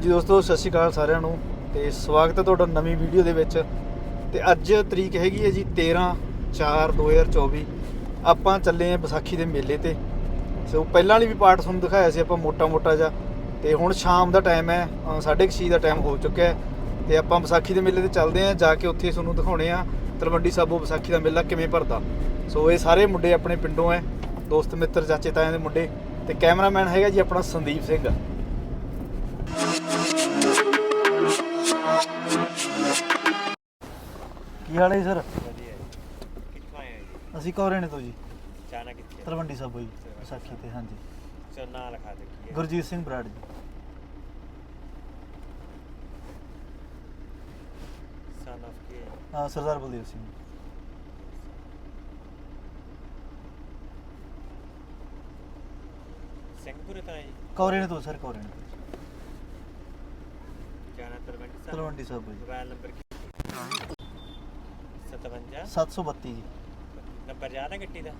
ਹਾਂਜੀ ਦੋਸਤੋ, ਸਤਿ ਸ਼੍ਰੀ ਅਕਾਲ ਸਾਰਿਆਂ ਨੂੰ ਤੇ ਸਵਾਗਤ ਹੈ ਤੁਹਾਡਾ ਨਵੀਂ ਵੀਡੀਓ ਦੇ ਵਿੱਚ। ਤੇ ਅੱਜ ਤਰੀਕ ਹੈਗੀ ਹੈ ਜੀ 13 4 2024 ਆਪਾਂ ਚੱਲੇ ਆਂ ਵਿਸਾਖੀ ਦੇ ਮੇਲੇ ਤੇ। ਸੋ ਪਹਿਲਾਂ ਵਾਲੀ ਵੀ ਪਾਰਟ ਤੁਹਾਨੂੰ ਦਿਖਾਇਆ ਸੀ ਆਪਾਂ ਮੋਟਾ ਮੋਟਾ ਜਿਹਾ। ਤੇ ਹੁਣ ਸ਼ਾਮ ਦਾ ਟਾਈਮ ਹੈ 6:30 ਦਾ ਟਾਈਮ ਹੋ ਚੁੱਕਿਆ ਹੈ। ਤੇ ਆਪਾਂ ਵਿਸਾਖੀ ਦੇ ਮੇਲੇ ਤੇ ਚੱਲਦੇ ਆਂ ਜਾ ਕੇ ਉੱਥੇ ਤੁਹਾਨੂੰ ਦਿਖਾਉਣੇ ਆ ਤਲਵੰਡੀ ਸਾਬੋ ਵਿਸਾਖੀ ਦਾ ਮੇਲਾ ਕਿਵੇਂ ਭਰਦਾ। ਸੋ ਇਹ ਸਾਰੇ ਮੁੰਡੇ ਆਪਣੇ ਪਿੰਡੋਂ ਐ ਦੋਸਤ, ਮਿੱਤਰ, ਚਾਚੇ, ਤਾਇਆਂ ਦੇ ਮੁੰਡੇ। ਤੇ ਕੈਮਰਾਮੈਨ ਹੈਗਾ ਜੀ ਆਪਣਾ ਸੰਦੀਪ ਸਿੰਘ। ਕੀ ਹਾਲ ਹੈ ਜੀ ਸਰ? ਵਧੀਆ ਜੀ। ਕਿੱਥੋਂ ਆਏ ਹੋ ਜੀ? ਅਸੀਂ ਕੌਰੇ ਨੇ ਤੋਂ ਜੀ। ਜਾਣਾ ਕਿੱਥੇ ਤਲਵੰਡੀ ਸਾਬੋ ਜੀ ਵਿਸਾਖੀ ਤੇ ਹਾਂਜੀ। ਚੋ ਨਾਂ ਲਿਖਾ ਦੇ ਕੀ ਹੈ। ਗੁਰਜੀਤ ਸਿੰਘ ਬਰਾੜ ਜੀ। ਸਨ ਆਫ ਕੀ ਹੈ? ਹਾਂ ਸਰਦਾਰ ਬਲਦੇਵ ਸਿੰਘ। ਸਿੰਘਪੁਰੇ ਤੋਂ ਆਏ ਜੀ? ਕੌਰੇ ਨੇ ਤੋਂ ਸਰ ਕੌਰੇ ਨੇ ਤੋਂ। ਜਾਣਾ ਤਲਵੰਡੀ ਸਾਹਿਬ। ਤਲਵੰਡੀ ਸਾਬੋ ਜੀ। ਮੋਬਾਈਲ ਨੰਬਰ ਕੀ 57 732 ਜੀ। ਨੰਬਰ ਹੈ ਗੱਡੀ ਦਾ?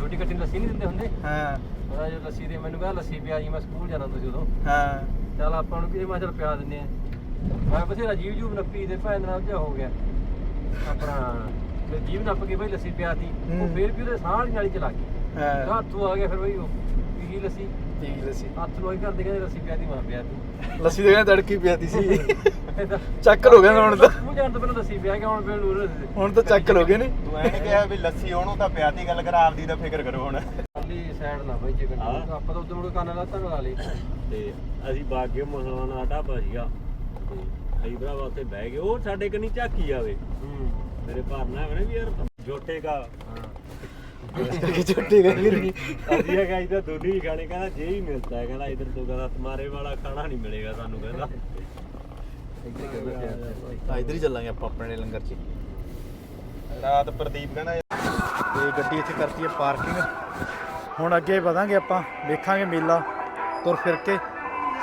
ਛੋਟੀ ਕੱਟੀ ਲੱਸੀ ਨਹੀਂ ਦਿੰਦੇ ਹੁੰਦੇ? ਹਾਂ। ਉਹਦਾ ਜੋ ਲੱਸੀ ਦੇ ਮੈਨੂੰ ਕਹਿੰਦਾ ਲੱਸੀ ਪਿਆ ਜੀ ਮੈਂ ਸਕੂਲ ਜਾਣਾ ਹੁੰਦਾ ਉਦੋਂ। ਹਾਂ। ਚੱਲ ਆਪਾਂ ਨੂੰ ਕੀ ਮੈਂ ਚਲ ਪਿਆ ਦਿੰਦੇ ਆ ਮੈਂ ਬਥੇਰਾ ਜੀਵ ਜੂਬ ਨੱਪੀ ਤੇ ਭੈਣ ਨਾਲ ਜਿਹਾ ਹੋ ਗਿਆ। ਆਪਣਾ ਤੇ ਜੀਵ ਨੱਪ ਕੇ ਬਈ ਲੱਸੀ ਪਿਆਤੀ। ਉਹ ਹੂੰ। ਫੇਰ ਵੀ ਉਹਦੇ ਸਾਹ ਵਾਲੀ ਨਾਲੀ ਚ ਲੱਗ ਗਈ। ਹਾਂ। ਹੱਥੋਂ ਆ ਗਿਆ ਫਿਰ ਬਈ ਉਹ ਪੀ ਲੱਸੀ। ਪੀ ਲੱਸੀ। ਹੱਥ ਲੋਈ ਕਰਦੇ ਕਹਿੰਦੇ ਲੱਸੀ ਮਾਂ ਪਿਆਤੀ। ਲੱਸੀ ਦੇ ਕਹਿੰਦੇ ਤੜਕੀ ਪਿਆਤੀ ਸੀ। ਚੱਕਰ ਹੋ ਗਿਆ ਹੁਣ ਤਾਂ। ਸਕੂਲ ਜਾਣ ਤੋਂ ਪਹਿਲਾਂ ਲੱਸੀ ਪਿਆ ਕੇ ਹੁਣ ਫੇਰ ਨੂਰ ਹੁਣ ਤਾਂ ਚੱਕਰ ਹੋ ਗਏ ਨੇ ਤੂੰ ਐਂ ਨੀ ਕਿਹਾ ਵੀ ਲੱਸੀ ਉਹਨੂੰ ਤਾਂ ਪਿਆਤੀ ਗੱਲ ਕਰ ਆਪਦੀ ਦਾ ਫਿਕਰ ਕਰੋ ਹੁਣ। ਖਾਲੀ ਸਾਈਡ ਨਾ ਬਈ ਜੇ ਹਾਂ। ਆਪਾਂ ਤਾਂ ਉਦੋਂ ਮੁੜ ਕੰਨ ਲਾ ਤਾਂ ਲਾ ਲਈ। ਤੇ ਅਸੀਂ ਬਾਗੇ ਮੁਸਲਮਾਨਾਂ ਦਾ ਢਾਬਾ ਸੀਗਾ। ਤੇ ਅਸੀਂ ਭਰਾਵਾ ਉੱਥੇ ਬਹਿ ਗਏ। ਉਹ ਸਾਡੇ ਕੰਨੀ ਝਾਕੀ ਜਾਵੇ ਹੂੰ। ਮੇਰੇ ਭਾਰਨਾ ਹੈ ਵੀ ਯਾਰ ਜੋਟੇ ਕਾ। ਕਿ ਛੁੱਟੀ ਗਈ ਨਹੀਂ ਅਸੀਂ ਇਹ ਗਾਈ ਤਾਂ ਦੋਨੇ ਹੀ ਖਾਣੇ ਕਹਿੰਦਾ ਜੇ ਹੀ ਮਿਲਦਾ ਹੈ ਕਹਿੰਦਾ ਇਧਰ ਤੋਂ ਕਹਿੰਦਾ ਤੁਹਾਰੇ ਵਾਲਾ ਖਾਣਾ ਨਹੀਂ ਮਿਲੇਗਾ ਸਾਨੂੰ ਕਹਿੰਦਾ। ਆ ਇਧਰ ਹੀ ਚੱਲਾਂਗੇ ਆਪਾਂ ਆਪਣੇ ਲੰਗਰ 'ਚ। ਰਾਤ ਪ੍ਰਦੀਪ ਕਹਿੰਦਾ ਤੇ ਗੱਡੀ ਇੱਥੇ ਕਰਤੀ ਹੈ ਪਾਰਕਿੰਗ। ਹੁਣ ਅੱਗੇ ਵਧਾਂਗੇ ਆਪਾਂ ਵੇਖਾਂਗੇ ਮੇਲਾ ਤੁਰ ਫਿਰ ਕੇ।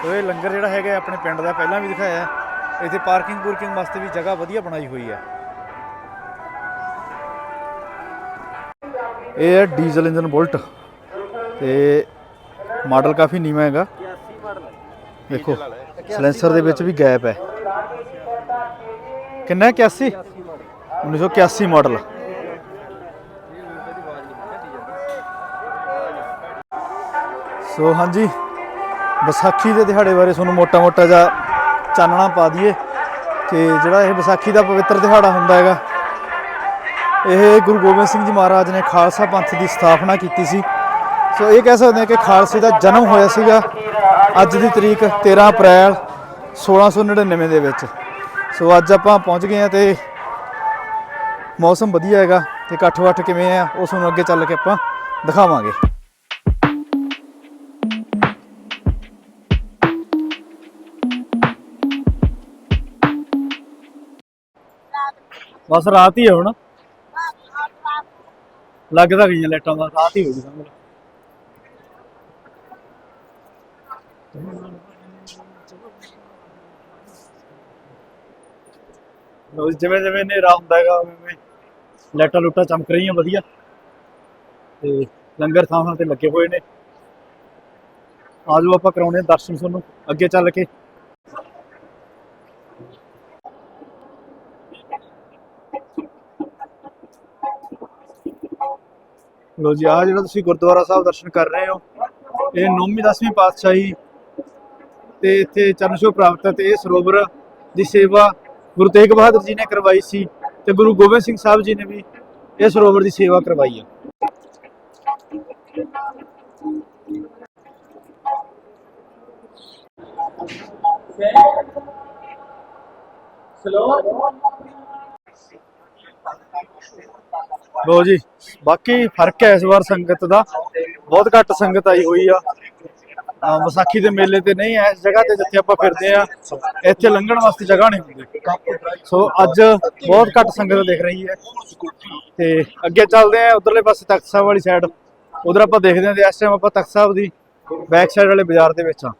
ਸੋ ਇਹ ਲੰਗਰ ਜਿਹੜਾ ਹੈਗਾ ਆਪਣੇ ਪਿੰਡ ਦਾ ਪਹਿਲਾਂ ਵੀ ਦਿਖਾਇਆ ਹੈ। ਇੱਥੇ ਪਾਰਕਿੰਗ ਪੂਰਕਿੰਗ ਵਾਸਤੇ ਵੀ ਜਗ੍ਹਾ ਵਧੀਆ ਬਣਾਈ ਹੋਈ ਹੈ। ਇਹ ਹੈ ਡੀਜ਼ਲ ਇੰਜਨ ਬੁਲਟ ਤੇ ਮਾਡਲ ਕਾਫੀ ਨੀਵਾਂ ਹੈਗਾ। ਦੇਖੋ, ਸਲੈਂਸਰ ਦੇ ਵਿੱਚ ਵੀ ਗੈਪ ਹੈ। ਕਿੰਨਾ ਹੈ? 81 81 ਮਾਡਲ 1981 ਮਾਡਲ। ਸੋ ਹਾਂਜੀ, ਵਿਸਾਖੀ ਦੇ ਦਿਹਾੜੇ ਬਾਰੇ ਤੁਹਾਨੂੰ ਮੋਟਾ-ਮੋਟਾ ਜਿਹਾ ਚਾਨਣਾ ਪਾ ਦਈਏ ਕਿ ਜਿਹੜਾ ਇਹ ਵਿਸਾਖੀ ਦਾ ਪਵਿੱਤਰ ਦਿਹਾੜਾ ਹੁੰਦਾ ਹੈਗਾ ਇਹ ਗੁਰੂ ਗੋਬਿੰਦ ਸਿੰਘ ਜੀ ਮਹਾਰਾਜ ਨੇ ਖਾਲਸਾ ਪੰਥ ਦੀ ਸਥਾਪਨਾ ਕੀਤੀ ਸੀ। ਸੋ ਇਹ ਕਹਿ ਸਕਦੇ ਹਾਂ ਕਿ ਖਾਲਸੇ ਦਾ ਜਨਮ ਹੋਇਆ ਸੀਗਾ ਅੱਜ ਦੀ ਤਰੀਕ 13 ਅਪ੍ਰੈਲ 1699 ਦੇ ਵਿੱਚ। ਸੋ ਅੱਜ ਆਪਾਂ ਪਹੁੰਚ ਗਏ ਹਾਂ ਤੇ ਮੌਸਮ ਵਧੀਆ ਹੈਗਾ ਤੇ ਇਕੱਠ ਵੱਠ ਕਿਵੇਂ ਆ ਉਹ ਤੁਹਾਨੂੰ ਅੱਗੇ ਚੱਲ ਕੇ ਆਪਾਂ ਦਿਖਾਵਾਂਗੇ। ਬਸ ਰਾਤ ਹੀ ਹੈ ਹੁਣ। ਲੱਗਦਾ ਗਈਆਂ ਲਾਈਟਾਂ ਦਾ, ਰਾਤ ਹੀ ਹੋ ਗਈ ਸਮਝ ਲਓ ਲਓ ਜਿਵੇਂ ਜਿਵੇਂ ਹਨੇਰਾ ਹੁੰਦਾ ਹੈਗਾ, ਉਵੇਂ ਲਾਈਟਾਂ ਲੁੱਟਾਂ ਚਮਕ ਰਹੀਆਂ ਵਧੀਆ। ਤੇ ਲੰਗਰ ਥਾਂ ਥਾਂ ਤੇ ਲੱਗੇ ਹੋਏ ਨੇ। ਆਜੋ ਆਪਾਂ ਕਰਾਉਣੇ ਆ ਦਰਸ਼ਨ ਤੁਹਾਨੂੰ, ਅੱਗੇ ਚੱਲ ਕੇ। ਲੋ ਜੀ ਆ ਜਿਹੜਾ ਤੁਸੀਂ ਗੁਰਦੁਆਰਾ ਸਾਹਿਬ ਦਰਸ਼ਨ ਕਰ ਰਹੇ ਹੋ, ਇਹ 9ਵੀਂ 10ਵੀਂ ਪਾਤਸ਼ਾਹੀ ਤੇ ਇੱਥੇ ਚਰਨ ਛੋਹ ਪ੍ਰਾਪਤ ਤੇ ਇਹ ਸਰੋਵਰ ਦੀ ਸੇਵਾ ਗੁਰੂ ਤੇਗ ਬਹਾਦਰ ਜੀ ਨੇ ਕਰਵਾਈ ਸੀ ਤੇ ਗੁਰੂ ਗੋਬਿੰਦ ਸਿੰਘ ਸਾਹਿਬ ਜੀ ਨੇ ਵੀ ਇਹ ਸਰੋਵਰ ਦੀ ਸੇਵਾ ਕਰਵਾਈ ਹੈ। ਲੋ ਜੀ, ਬਾਕੀ ਫ਼ਰਕ ਹੈ ਇਸ ਵਾਰ ਸੰਗਤ ਦਾ। ਬਹੁਤ ਘੱਟ ਸੰਗਤ ਆਈ ਹੋਈ ਆ। ਵਿਸਾਖੀ ਦੇ ਮੇਲੇ ਤੇ ਨਹੀਂ ਐ ਇਸ ਜਗ੍ਹਾ ਤੇ ਜਿੱਥੇ ਆਪਾਂ ਫਿਰਦੇ ਆ, ਇੱਥੇ ਲੰਘਣ ਵਾਸਤੇ ਜਗ੍ਹਾ ਨਹੀਂ ਹੁੰਦੀ। ਸੋ ਅੱਜ ਬਹੁਤ ਘੱਟ ਸੰਗਤ ਦਿਖ ਰਹੀ ਹੈ। ਤੇ ਅੱਗੇ ਚੱਲਦੇ ਆ, ਉਧਰਲੇ ਪਾਸੇ ਤਖਤ ਸਾਹਿਬ ਵਾਲੀ ਸਾਈਡ ਉਧਰ ਆਪਾਂ ਦੇਖਦੇ ਆ ਤੇ ਇਸ ਟਾਈਮ ਆਪਾਂ ਤਖਤ ਸਾਹਿਬ ਦੀ ਬੈਕ ਸਾਈਡ ਵਾਲੇ ਬਾਜ਼ਾਰ ਦੇ ਵਿੱਚ ਆ।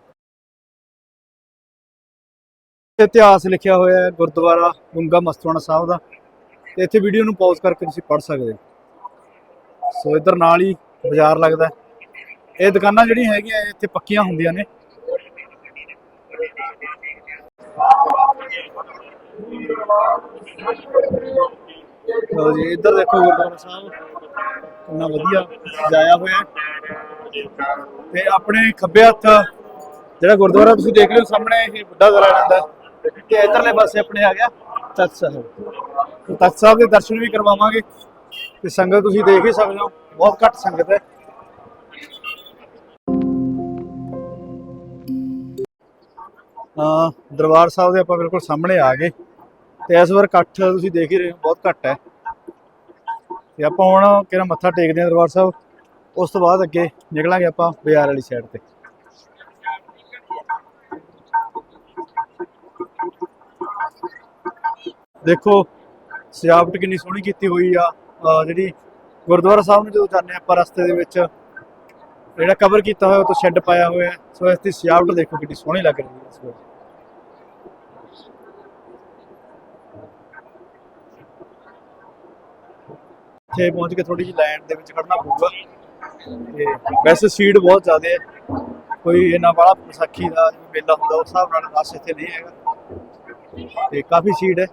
ਇਤਿਹਾਸ ਲਿਖਿਆ ਹੋਇਆ ਹੈ ਗੁਰਦੁਆਰਾ ਗੁੰਗਾ ਮਸਤਵਾਣਾ ਸਾਹਿਬ ਦਾ। ਤੇ ਇੱਥੇ ਵੀਡੀਓ ਨੂੰ ਪੌਜ਼ ਕਰਕੇ ਤੁਸੀਂ ਪੜ੍ਹ ਸਕਦੇ ਸੋ ਇੱਧਰ ਨਾਲ ਹੀ ਬਾਜ਼ਾਰ ਲੱਗਦਾ ਇਹ ਦੁਕਾਨਾਂ ਜਿਹੜੀਆਂ ਹੈਗੀਆਂ ਇੱਥੇ ਪੱਕੀਆਂ ਹੁੰਦੀਆਂ ਨੇ। ਲਓ ਜੀ, ਇੱਧਰ ਦੇਖੋ ਗੁਰਦੁਆਰਾ ਸਾਹਿਬ। ਕਿੰਨਾ ਵਧੀਆ ਸਜਾਇਆ ਹੋਇਆ ਤੇ ਆਪਣੇ ਖੱਬੇ ਹੱਥ ਜਿਹੜਾ ਗੁਰਦੁਆਰਾ ਤੁਸੀਂ ਦੇਖ ਰਹੇ ਹੋ, ਸਾਹਮਣੇ ਇਹ ਬੁੱਢਾ ਦਰਾ ਜਾਂਦਾ ਤੇ ਇਧਰਲੇ ਪਾਸੇ ਆਪਣੇ ਆ ਗਿਆ। ਤਖਤ ਸਾਹਿਬ ਤਖਤ ਸਾਹਿਬ ਦੇ ਦਰਸ਼ਨ ਵੀ ਕਰਵਾਵਾਂਗੇ ਤੇ ਸੰਗਤ ਤੁਸੀਂ ਦੇਖ ਹੀ ਸਕਦੇ ਹੋ, ਬਹੁਤ ਘੱਟ ਸੰਗਤ ਹੈ। ਦਰਬਾਰ ਸਾਹਿਬ ਦੇ ਆਪਾਂ ਬਿਲਕੁਲ ਸਾਹਮਣੇ ਆ ਗਏ ਤੇ ਇਸ ਵਾਰ ਇਕੱਠ ਤੁਸੀਂ ਦੇਖ ਹੀ ਰਹੇ ਹੋ, ਬਹੁਤ ਘੱਟ ਹੈ। ਤੇ ਆਪਾਂ ਹੁਣ ਕਿਹੜਾ ਮੱਥਾ ਟੇਕਦੇ ਹਾਂ ਦਰਬਾਰ ਸਾਹਿਬ, ਉਸ ਤੋਂ ਬਾਅਦ ਅੱਗੇ ਨਿਕਲਾਂਗੇ ਆਪਾਂ ਬਾਜ਼ਾਰ ਵਾਲੀ ਸਾਈਡ ਤੇ। ਦੇਖੋ ਸਜਾਵਟ ਕਿੰਨੀ ਸੋਹਣੀ ਕੀਤੀ ਹੋਈ ਆ ਜਿਹੜੀ ਗੁਰਦੁਆਰਾ ਸਾਹਿਬ ਨੂੰ ਜਦੋਂ ਜਾਂਦੇ ਆਪਾਂ ਰਸਤੇ ਦੇ ਵਿੱਚ, ਜਿਹੜਾ ਕਵਰ ਕੀਤਾ ਹੋਇਆ ਉਹ ਸ਼ੈੱਡ ਪਾਇਆ ਹੋਇਆ ਸੋ ਇਸ ਦੀ ਸਜਾਵਟ ਦੇਖੋ ਕਿੰਨੀ ਸੋਹਣੀ ਲੱਗ ਰਹੀ ਹੈ ਇਸ ਵੇਲੇ ਇੱਥੇ ਪਹੁੰਚ ਕੇ ਥੋੜੀ ਜਿਹੀ ਲਾਈਨ ਦੇ ਵਿੱਚ ਖੜਨਾ ਪਊਗਾ। ਤੇ ਵੈਸੇ ਸੀਟ ਬਹੁਤ ਜ਼ਿਆਦਾ ਹੈ। ਕੋਈ ਇਹਨਾਂ ਵਾਲਾ ਵਿਸਾਖੀ ਦਾ ਮੇਲਾ ਹੁੰਦਾ, ਉਸ ਹਿਸਾਬ ਨਾਲ ਰਸ਼ ਇੱਥੇ ਨਹੀਂ ਹੈਗਾ। ਤੇ ਕਾਫੀ ਸੀਟ ਹੈ।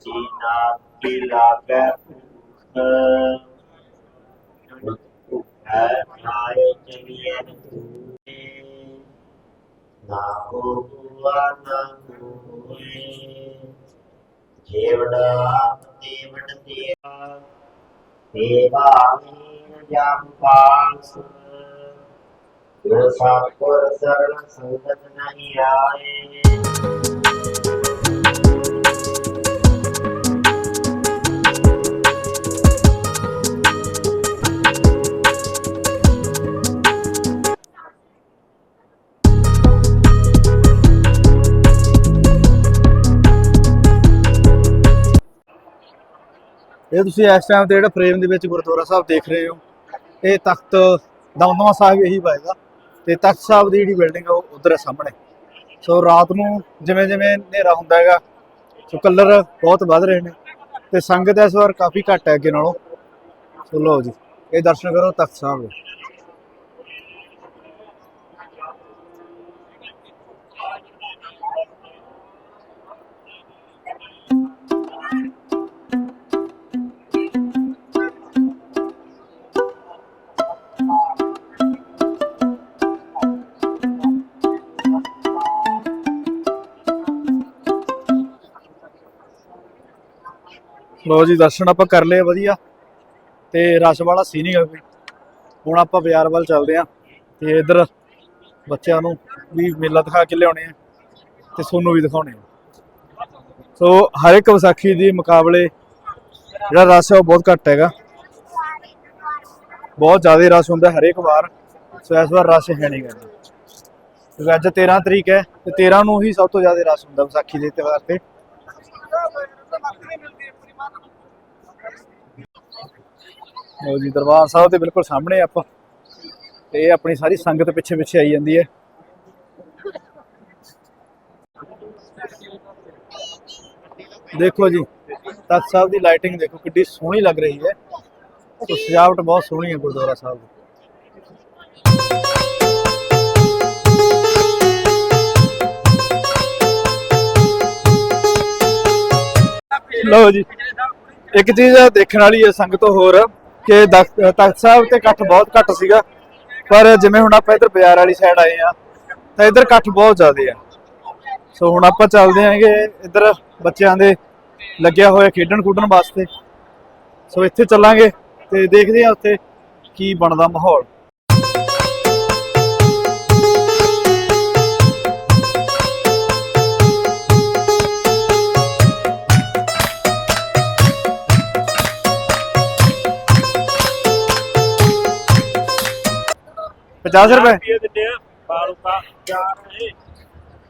وآتنا في الآخرة నాకు నాకు దేవుడా దేవుడ देवास जो सब सरल संगत नहीं आए ਇਹ ਤੁਸੀਂ ਇਸ ਟਾਈਮ ਤੇ ਜਿਹੜਾ ਫਰੇਮ ਦੇ ਵਿੱਚ ਗੁਰਦੁਆਰਾ ਸਾਹਿਬ ਦੇਖ ਰਹੇ ਹੋ, ਇਹ ਤਖਤ ਦਮਦਮਾ ਸਾਹਿਬ ਇਹੀ ਪਏਗਾ ਤੇ ਤਖਤ ਸਾਹਿਬ ਦੀ ਜਿਹੜੀ ਬਿਲਡਿੰਗ ਆ, ਉਹ ਉਧਰ ਹੈ ਸਾਹਮਣੇ। ਸੋ ਰਾਤ ਨੂੰ ਜਿਵੇਂ ਜਿਵੇਂ ਹਨੇਰਾ ਹੁੰਦਾ ਹੈਗਾ ਸੋ ਕਲਰ ਬਹੁਤ ਵੱਧ ਰਹੇ ਨੇ। ਤੇ ਸੰਗਤ ਇਸ ਵਾਰ ਕਾਫੀ ਘੱਟ ਹੈ ਅੱਗੇ ਨਾਲੋਂ। ਸੋ ਲਓ ਜੀ, ਇਹ ਦਰਸ਼ਨ ਕਰੋ ਤਖਤ ਸਾਹਿਬ ਦੇ। ਲਓ ਜੀ, ਦਰਸ਼ਨ ਆਪਾਂ ਕਰ ਲਏ, ਵਧੀਆ। ਤੇ ਰਸ਼ ਵਾਲਾ ਸੀ ਨਹੀਂ ਕੋਈ। ਹੁਣ ਆਪਾਂ ਬਾਜ਼ਾਰ ਵੱਲ ਚੱਲਦੇ ਆਂ ਤੇ ਇੱਧਰ ਬੱਚਿਆਂ ਨੂੰ ਵੀ ਮੇਲਾ ਦਿਖਾ ਕੇ ਲਿਆਉਣੇ ਆ ਤੇ ਸੋਨੂੰ ਵੀ ਦਿਖਾਉਣੇ ਆ। ਸੋ ਹਰ ਇੱਕ ਵਿਸਾਖੀ ਦੇ ਮੁਕਾਬਲੇ ਜਿਹੜਾ ਰਸ਼ ਹੈ ਉਹ ਬਹੁਤ ਘੱਟ ਹੈਗਾ। ਬਹੁਤ ਜ਼ਿਆਦਾ ਰਸ਼ ਹੁੰਦਾ ਹਰੇਕ ਵਾਰ। ਸੋ ਇਸ ਵਾਰ ਰਸ਼ ਹੈ ਨਹੀਂ ਗਾ। ਕਿਉਂਕਿ ਅੱਜ 13 ਤਰੀਕ ਹੈ ਤੇ 13 ਨੂੰ ਹੀ ਸਭ ਤੋਂ ਜ਼ਿਆਦਾ ਰਸ਼ ਹੁੰਦਾ ਵਿਸਾਖੀ ਦੇ ਤਿਉਹਾਰ ਤੇ। ਲਓ ਜੀ, ਦਰਬਾਰ ਸਾਹਿਬ ਦੇ ਬਿਲਕੁਲ ਸਾਹਮਣੇ ਆਪਾਂ। ਤੇ ਇਹ ਆਪਣੀ ਸਾਰੀ ਸੰਗਤ ਪਿੱਛੇ ਪਿੱਛੇ ਆਈ ਜਾਂਦੀ ਹੈ। ਦੇਖੋ ਜੀ, ਤਖਤ ਸਾਹਿਬ ਦੀ ਲਾਈਟਿੰਗ ਦੇਖੋ ਕਿੰਨੀ ਸੋਹਣੀ ਲੱਗ ਰਹੀ ਹੈ। ਤੇ ਸਜਾਵਟ ਬਹੁਤ ਸੋਹਣੀ ਹੈ ਗੁਰਦੁਆਰਾ ਸਾਹਿਬ ਦੀ। ਲਓ ਜੀ, ਇੱਕ ਚੀਜ਼ ਦੇਖਣ ਵਾਲੀ ਹੈ, ਸੰਗਤ ਹੋਰ। ਕਿ ਦਖ- ਤਖਤ ਸਾਹਿਬ ਤੇ ਇਕੱਠ ਬਹੁਤ ਘੱਟ ਸੀਗਾ। ਪਰ ਜਿਵੇਂ ਹੁਣ ਆਪਾਂ ਇੱਧਰ ਬਾਜ਼ਾਰ ਵਾਲੀ ਸਾਈਡ ਆਏ ਆ ਤਾਂ ਇੱਧਰ ਇਕੱਠ ਬਹੁਤ ਜ਼ਿਆਦਾ ਆ। ਸੋ ਹੁਣ ਆਪਾਂ ਚੱਲਦੇ ਆਂਗੇ ਇੱਧਰ ਬੱਚਿਆਂ ਦੇ ਲੱਗਿਆ ਹੋਇਆ ਖੇਡਣ ਖੂਡਣ ਵਾਸਤੇ। ਸੋ ਇੱਥੇ ਚੱਲਾਂਗੇ ਤੇ ਦੇਖਦੇ ਆ ਉੱਥੇ ਕੀ ਬਣਦਾ ਮਾਹੌਲ। 50 ਰੁਪਏ। ਦਿੰਦੇ ਆ ਬਾਲੂ ਕਾ ਚਾਰ ਇਹ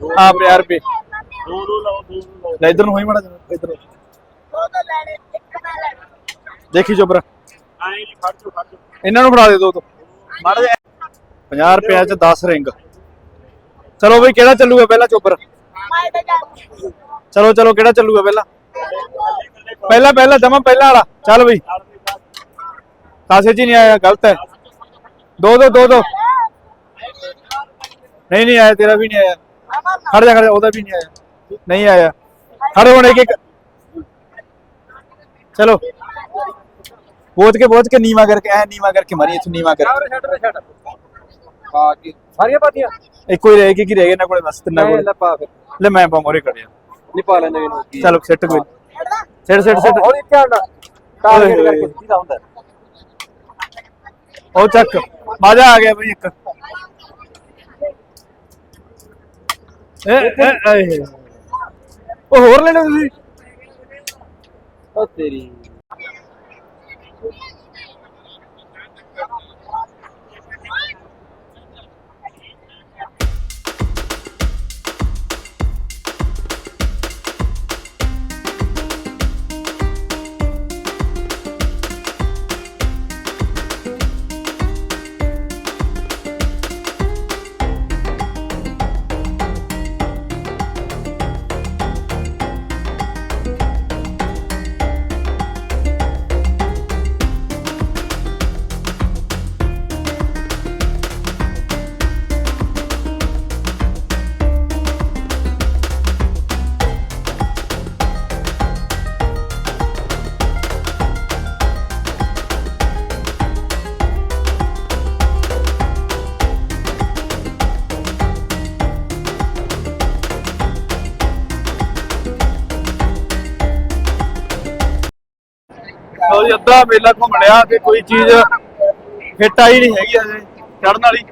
ਹਾਂ 50 ਰੁਪਏ। ਦੋ ਦੋ ਲਓ ਦੋ ਦੋ ਲਓ। ਲੈ ਇਧਰ ਨੂੰ ਹੋਈ ਮੜਾ ਇਧਰ ਉਹ ਤਾਂ ਲੈਣੇ ਇੱਕ ਨਾ ਲੈਣੇ ਦੇਖੀ ਚੋਬਰ ਫੜ ਫੜ ਇਹਨਾਂ ਨੂੰ ਫੜਾ ਦੇ ਦੋ ਤੋਂ। ਮਾੜਾ ਜਿਹਾ। 50 ਰੁਪਏ ਚ 10 ਰਿੰਗ। ਚਲੋ ਬਈ ਕਿਹੜਾ ਚੱਲੂਗਾ ਪਹਿਲਾਂ ਚੋਬਰ ਚਲੋ ਚਲੋ ਕਿਹੜਾ ਚੱਲੂਗਾ ਪਹਿਲਾਂ? ਪਹਿਲਾਂ ਪਹਿਲਾਂ ਜਮਾ ਪਹਿਲਾਂ ਵਾਲਾ। ਚੱਲ ਬਈ। ਕਾਸੇ ਜੀ ਨਹੀਂ ਆਇਆ ਗਲਤ ਹੈ। ਦੋ ਦੋ ਦੋ ਦੋ। ਨਹੀਂ ਨਹੀਂ ਆਇਆ ਤੇਰਾ ਵੀ ਨਹੀਂ ਆਇਆ। ਖੜ ਜਾ ਖੜ ਜਾ ਉਹਦਾ ਵੀ ਨਹੀਂ ਆਇਆ। ਨਹੀਂ ਆਇਆ। ਖੜੇ ਹੁਣ ਇੱਕ ਇੱਕ। ਚਲੋ। ਬੋਝ ਕੇ ਬੋਝ ਕੇ ਨੀਵਾ ਕਰਕੇ ਐ ਨੀਵਾ ਕਰਕੇ ਮਾਰੀ ਇੱਥੋਂ ਨੀਵਾ ਕਰਕੇ। ਛੱਡ ਛੱਡ। ਪਾ ਕੇ। ਸਾਰੀਆਂ ਪਾਤੀਆਂ? ਇੱਕੋ ਹੀ ਰਹਿ ਗਈ ਕਿ ਰਹਿ ਗਏ ਨਾ ਕੋਲੇ ਬਸ ਤਿੰਨਾਂ ਕੋਲੇ। ਲੈ ਪਾ ਫਿਰ। ਲੈ ਮੈਂ ਪਾ ਮੋਰੇ ਕੜਿਆ ਨਹੀਂ ਪਾ ਲੈਣੇ ਚਲੋ ਸਿੱਟ ਕੋਈ। ਸਿੱਟ ਸਿੱਟ ਸਿੱਟ। ਹੌਲੀ ਧਿਆਨ ਨਾਲ ਟਾਰਗੇਟ। ਕਰਕੇ ਸਿੱਧਾ ਹੁੰਦਾ ਉਹ ਚੱਕ ਮਾਜਾ ਆ ਗਿਆ ਬਈ ਇੱਕ। ਏ ਏ ਏ ਉਹ ਹੋਰ ਲੈਣਾ ਤੁਸੀਂ? ਉਹ ਤੇਰੀ। ਲਓ ਮੇਲਾ ਘੁੰਮ ਲਿਆ ਤੇ ਕੋਈ ਚੀਜ਼ ਫਿੱਟ ਆਈ ਨਹੀਂ ਹੈਗੀ ਅਜੇ ਚੜਨ ਵਾਲੀ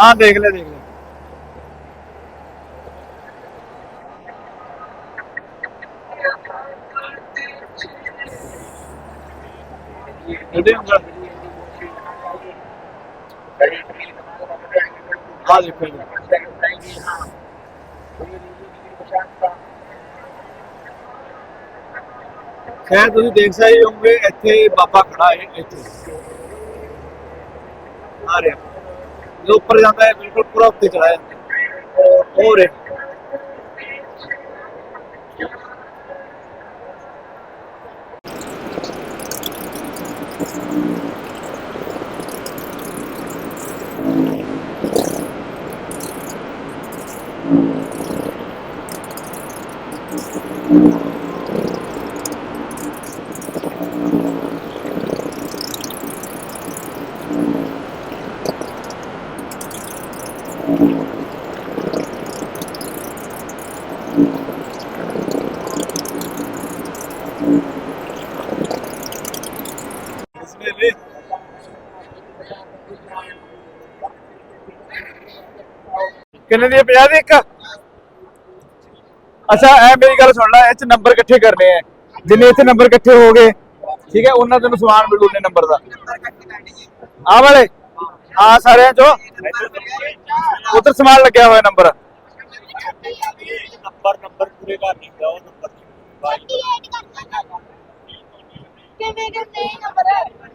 ਹਾਂ, ਦੇਖ ਲੈ ਦੇਖ ਲੈ। ਇਹਦੇ ਅੰਦਰ ਆ। ਦੇਖੋ ਜੀ। ਖੈਰ, ਤੁਸੀਂ ਦੇਖ ਸਕਦੇ ਹੋਗੇ ਇੱਥੇ ਬਾਬਾ ਖੜਾ ਹੈ, ਇੱਥੇ। ਆ ਰਿਹਾ। ਜੋ ਉੱਪਰ ਜਾਂਦਾ ਹੈ ਬਿਲਕੁਲ ਪੂਰਾ ਉੱਤੇ ਚੜਾ ਜਾਂਦਾ ਹੋ। ਕਿੰਨੇ ਦੀ 50 ਦੀ ਇੱਕ? ਅੱਛਾ ਐ ਮੇਰੀ ਗੱਲ ਸੁਣ ਲੈ ਇਹ ਚ ਨੰਬਰ ਇਕੱਠੇ ਕਰਨੇ ਆ। ਜਿੰਨੇ ਇੱਥੇ ਨੰਬਰ ਇਕੱਠੇ ਹੋ ਗਏ ਠੀਕ ਹੈ ਉਹਨਾਂ ਤੈਨੂੰ ਸਮਾਨ ਮਿਲੂ ਨੇ ਨੰਬਰ ਦਾ। ਆ ਵਾਲੇ? ਹਾਂ ਸਾਰਿਆਂ ਚੋਂ? ਉਧਰ ਸਮਾਨ ਲੱਗਿਆ ਹੋਇਆ ਨੰਬਰ ਨੰਬਰ ਨੰਬਰ ਪੂਰੇ ਕਰ ਨਹੀਂ ਗਿਆ ਉਹ ਨੰਬਰ ਕਿਵੇਂ ਕਿਵੇਂ ਨੰਬਰ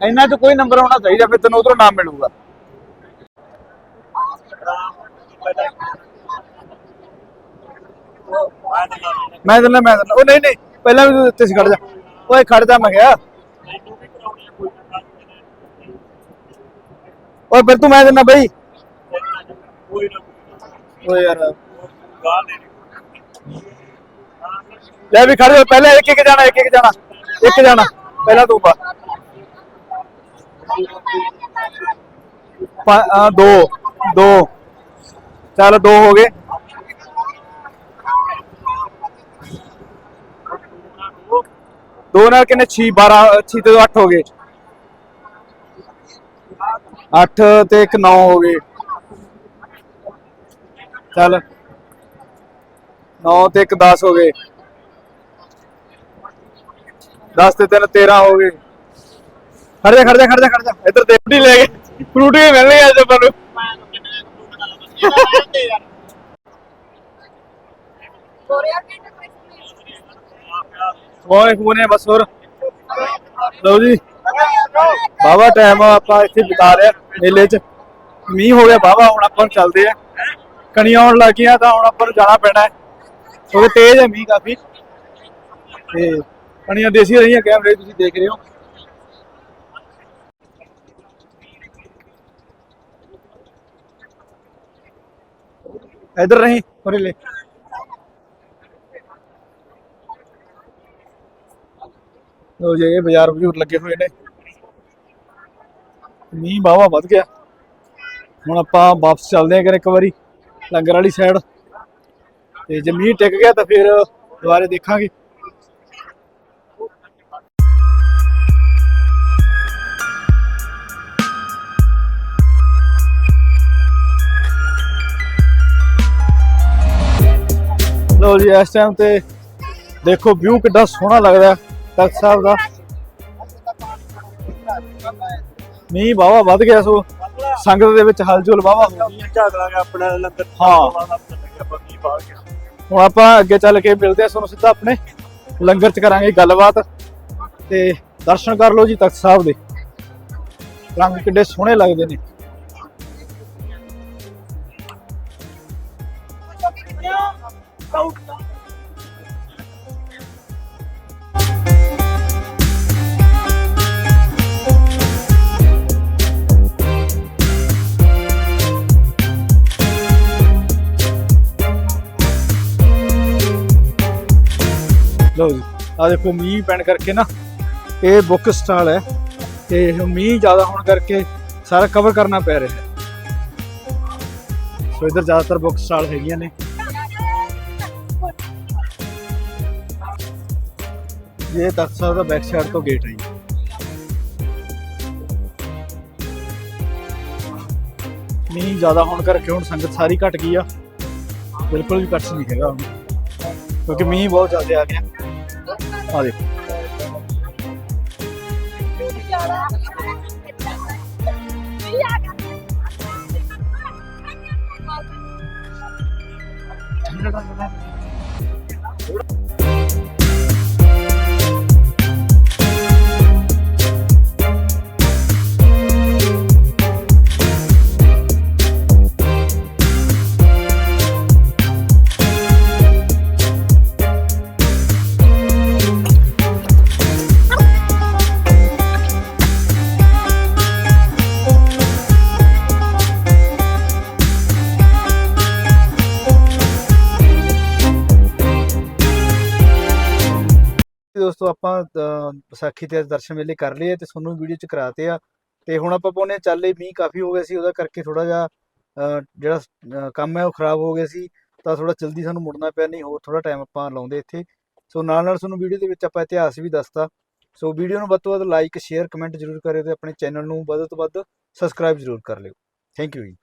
ਇਹਨਾਂ 'ਚ ਕੋਈ ਨੰਬਰ ਹੋਣਾ ਚਾਹੀਦਾ ਫਿਰ ਤੈਨੂੰ ਉਧਰੋਂ ਨਾਮ ਮਿਲੂਗਾ। ਮੈਂ ਦਿੰਦਾ ਮੈਂ ਦਿੰਦਾ ਉਹ ਨਹੀਂ ਨਹੀਂ ਪਹਿਲਾਂ ਵੀ ਤੂੰ ਦਿੱਤੇ ਸੀ ਖੜ ਜਾ। ਓਏ ਖੜ ਜਾ ਮੈਂ ਕਿਹਾ। ਓਏ ਫਿਰ ਤੂੰ ਮੈਂ ਦਿੰਦਾ ਬਈ। ਓਏ ਯਾਰ। ਲੈ ਵੀ ਖੜ ਜਾ ਪਹਿਲਾਂ ਇੱਕ ਇੱਕ ਜਾਣਾ ਇੱਕ ਇੱਕ ਜਾਣਾ। ਇੱਕ ਜਾਣਾ ਪਹਿਲਾਂ ਤੂੰ ਪਾ। ਪਾ- ਆ, ਦੋ ਦੋ। ਚੱਲ ਦੋ ਹੋ ਗਏ। ਦੋ ਨਾਲ ਕਿੰਨੇ? 6 12 6 ਤੇ 8 ਹੋ ਗਏ। 8 ਤੇ ਇੱਕ 9 ਹੋ ਗਏ। ਚੱਲ। 9 ਤੇ ਇੱਕ 10 ਹੋ ਗਏ। 10 ਤੇ 3 13 ਹੋ ਗਏ। ਖੜ ਜਾ ਖੜ ਜਾ ਖੜ ਜਾ ਖੜ ਜਾ। ਇੱਧਰ ਤੇ ਲੈ ਗਏ ਫਰੂਟੀ ਵੀ ਮਿਲਣੀ ਅੱਜ ਆਪਾਂ ਨੂੰ। ਕੋਨੇ ਕੋਨੇ ਬਸ ਹੋਰ। ਲਓ ਜੀ। ਬਾਵਾ ਟਾਈਮ ਆਪਾਂ ਇੱਥੇ ਬਿਤਾ ਲਿਆ ਮੇਲੇ 'ਚ। ਮੀਂਹ ਹੋ ਗਿਆ ਬਾਵਾ ਹੁਣ ਆਪਾਂ ਚੱਲਦੇ ਆ। ਕਣੀਆਂ ਆਉਣ ਲੱਗੀਆਂ, ਤਾਂ ਹੁਣ ਆਪਾਂ ਨੂੰ ਜਾਣਾ ਪੈਣਾ। ਹੈ ਕਿਉਂਕਿ ਤੇਜ਼ ਹੈ ਮੀਂਹ ਕਾਫੀ। ਤੇ ਕਣੀਆਂ ਦੇਸੀ ਰਹੀਆਂ, ਕੈਮਰੇ ਤੁਸੀਂ ਦੇਖ ਰਹੇ ਹੋ। ਇਧਰ ਨਹੀਂ ਉਰੇ ਲੈ। ਲੋ ਜੇ, ਇਹ ਬਾਜ਼ਾਰ ਬਜ਼ੂਰ ਲੱਗੇ ਹੋਏ ਨੇ। ਮੀਂਹ ਬਾਵਾ ਵੱਧ ਗਿਆ। ਹੁਣ ਆਪਾਂ ਵਾਪਸ ਚੱਲਦੇ ਆਂ ਕਿ ਇੱਕ ਵਾਰੀ, ਲੰਗਰ ਵਾਲੀ ਸਾਈਡ ਤੇ ਜੇ ਮੀਂਹ ਟਿਕ ਗਿਆ ਤਾਂ ਫਿਰ ਦੁਬਾਰੇ ਦੇਖਾਂਗੇ। ਲੋ ਜੀ, ਇਸ ਟਾਈਮ ਤੇ ਦੇਖੋ ਵਿਊ ਕਿੱਡਾ ਸੋਹਣਾ ਲੱਗਦਾ। ਹੈ ਤਖਤ ਸਾਹਿਬ ਦਾ। ਮੀਂਹ ਵਾਵਾ ਵੱਧ ਗਿਆ ਸੋ ਸੰਗਤ ਦੇ ਵਿੱਚ ਹਲਚਲ ਵਾਵਾ ਹੋ ਗਈ। ਝਾਕ ਆਪਣਾ ਲੰਗਰ ਹਾਂ। ਹੁਣ ਆਪਾਂ ਅੱਗੇ ਚੱਲ ਕੇ ਮਿਲਦੇ ਹਾਂ ਤੁਹਾਨੂੰ ਸਿੱਧਾ ਆਪਣੇ ਲੰਗਰ ਚ ਕਰਾਂਗੇ ਗੱਲਬਾਤ ਤੇ ਦਰਸ਼ਨ ਕਰ ਲਓ ਜੀ ਤਖਤ ਸਾਹਿਬ ਦੇ। ਰੰਗ ਕਿੰਨੇ ਸੋਹਣੇ ਲੱਗਦੇ ਨੇ। ਲਓ ਜੀ। ਆ ਦੇਖੋ, ਮੀਂਹ ਪੈਣ ਕਰਕੇ ਨਾ ਇਹ ਬੁੱਕ ਸਟਾਲ ਹੈ ਤੇ ਹੁਣ ਮੀਂਹ ਜ਼ਿਆਦਾ ਹੋਣ ਕਰਕੇ ਸਾਰਾ ਕਵਰ ਕਰਨਾ ਪੈ ਰਿਹਾ ਹੈ। ਸੋ ਇਧਰ ਜ਼ਿਆਦਾਤਰ ਬੁੱਕ ਸਟਾਲ ਹੈਗੀਆਂ ਨੇ। ਇਹ ਤਖਤ ਦਾ ਬੈਕ ਸਾਈਡ ਤੋਂ ਗੇਟ ਹੈ ਜੀ। ਮੀਂਹ ਜ਼ਿਆਦਾ ਹੋਣ ਕਰਕੇ ਹੁਣ ਸੰਗਤ ਸਾਰੀ ਘਟ ਗਈ ਆ। ਬਿਲਕੁਲ ਵੀ ਘੱਟ ਨਹੀਂ ਹੈਗਾ ਹੁਣ। ਕਿਉਂਕਿ ਮੀਂਹ ਬਹੁਤ ਜ਼ਿਆਦਾ ਆ ਗਿਆ। 잠시만요. ਦੋਸਤੋ ਆਪਾਂ ਵਿਸਾਖੀ ਤੇ ਦਰਸ਼ਨ ਮੇਲੇ ਕਰ ਲਏ ਆ ਤੇ ਤੁਹਾਨੂੰ ਵੀਡੀਓ ਚ ਕਰਾਤੇ ਆ। ਤੇ ਹੁਣ ਆਪਾਂ ਪਾਉਨੇ ਚੱਲੇ ਮੀਂਹ ਕਾਫੀ ਹੋ ਗਿਆ ਸੀ, ਉਹਦਾ ਕਰਕੇ ਥੋੜਾ ਜਿਹਾ ਜਿਹੜਾ ਕੰਮ ਹੈ ਉਹ ਖਰਾਬ ਹੋ ਗਿਆ ਸੀ, ਤਾਂ ਥੋੜਾ ਜਲਦੀ ਸਾਨੂੰ ਮੁੜਨਾ ਪਿਆ, ਨਹੀਂ ਹੋਰ ਥੋੜਾ ਟਾਈਮ ਆਪਾਂ ਲਾਉਂਦੇ ਇੱਥੇ। ਸੋ ਨਾਲ ਨਾਲ ਤੁਹਾਨੂੰ ਵੀਡੀਓ ਦੇ ਵਿੱਚ ਆਪਾਂ ਇਤਿਹਾਸ ਵੀ ਦੱਸਤਾ। ਸੋ ਵੀਡੀਓ ਨੂੰ ਵੱਧ ਤੋਂ ਵੱਧ ਲਾਈਕ ਸ਼ੇਅਰ ਕਮੈਂਟ ਜ਼ਰੂਰ ਕਰਿਓ ਤੇ ਆਪਣੇ ਚੈਨਲ ਨੂੰ ਵੱਧ ਤੋਂ ਵੱਧ ਸਬਸਕ੍ਰਾਈਬ ਜ਼ਰੂਰ ਕਰ ਲਿਓ। ਥੈਂਕ ਯੂ ਜੀ।